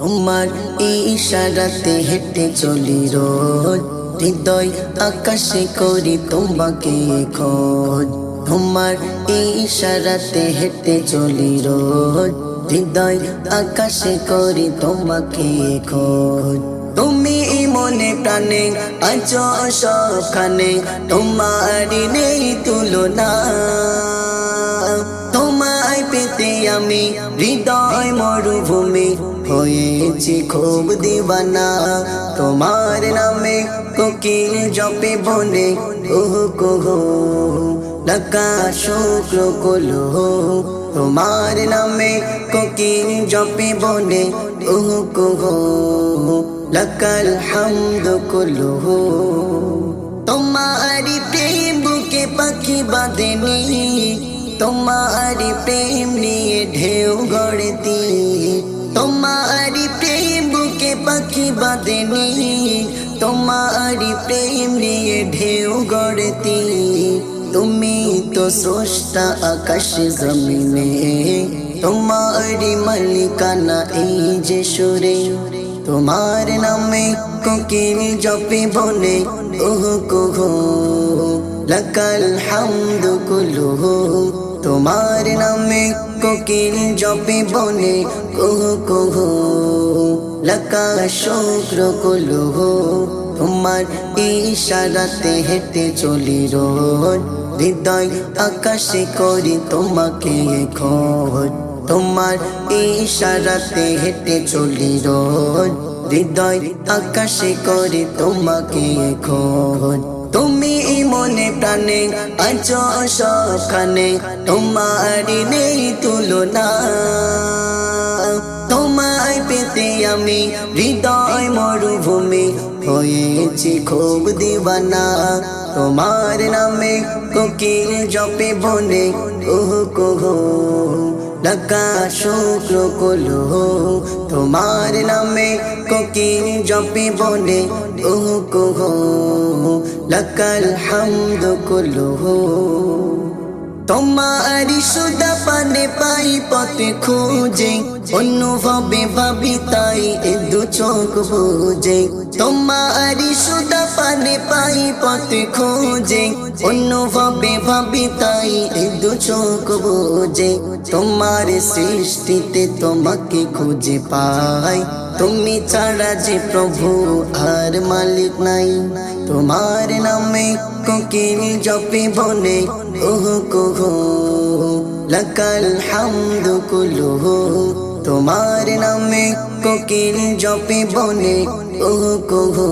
তোমার ইশারাতে হেঁটে চলি রোজ। হৃদয় আকাশে করি তোমাকে খোঁজ। তোমার ইশারাতে হেঁটে চলি রোজ। হৃদয় আকাশে করি তোমাকে খোঁজ। তুমি মনে প্রাণে আজ সখানে তোমারই নেই তুলনা। হয়েছি খুব দিবানা। তোমার নামে কোকিল জপে বনে। ওহ কোহো লকা শুক্র, কলো তোমার নামে কোকিল জপে বনে। ওহ কোহো, লকাল হামদ, কলো তোমারি প্রেম বুকে পাখি বাঁধেনি। তোমারি প্রেম নিয়ে ঢেউ গড়তি। বাঁধেনি। তোমারি প্রেম নিয়ে ঢেউ গড়তি। তুমি তো স্রষ্টা আকাশ জমিনে। তোমারি মালিকানা এই যে সুরে। তোমার নামে কোকিল জপে বনে। ওহ, কুহু, লকাল হামদ কুলুহু তোমার নামে কোকিল জপে বনে। কুহু কুহু লকা শুক্র কুলুহু তোমার ইশারাতে হেঁটে চলি রোজ হৃদয় আকাশে করি তোমাকে খোঁজ তোমার ইশারাতে হেঁটে চলি রোজ হৃদয় আকাশে করে তোমাকে খোঁজ তুমি মনে প্রাণে আজ সখানে তোমারই নেই তুলনা আমি হৃদয় মরুভূমি হয়েছি খুব দিবানা। তোমার নামে কোকিল জপে বনে, ওহ কোহো লকা শুক্র কলো। তোমার নামে কোকিল জপে বনে, ওহ কোহো লকাল হামদ কলো তোমারি সুদা পানে পাই পথে খুঁজে। অনুভবে ভাবি তাই এ দু চোখ বুঝে। তোমারি সুদা পানে পাই পথে খুঁজে। অনুভবে ভাবি তাই এ দু চোখ বুঝে। তোমার সৃষ্টিতে তোমাকে খুঁজে পাই। তুমি ছাড়া যে প্রভু আর মালিক নাই। তোমার নামে কোকিল জপে বনে ওহ কুহু লকাল হামদ কুলুহু তোমার নামে কোকিল জপে বনে ওহ কুহু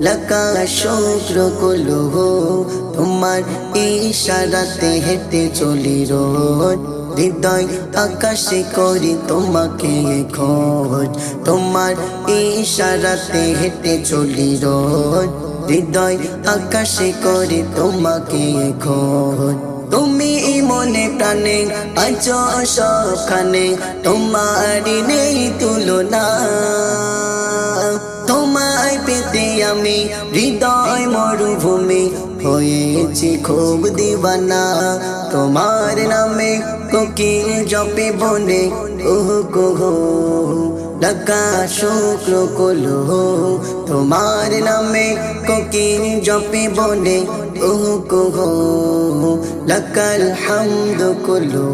লকা শুক্র কুলুহু তোমার ইশারাতে হেঁটে চলি রোজ হৃদয় আকাশে করি তোমাকে খোঁজ তোমার ইশারাতে হেঁটে চলি রোজ হৃদয় আকাশে করে তোমাকে খোঁজ তুমি মনে প্রাণে, আজ সখানে তোমারই নেই তুলনা। তোমায় পেতে আমি হৃদয় মরুভূমি হয়েছি খুব দিবানা। তোমার নামে কোকিল জপে বনে, ওহ, কোহো। লকা শুক্র কলো তোমার নামে কোকিল জপে বনে ওহ কোহো লকাল হামদ কলো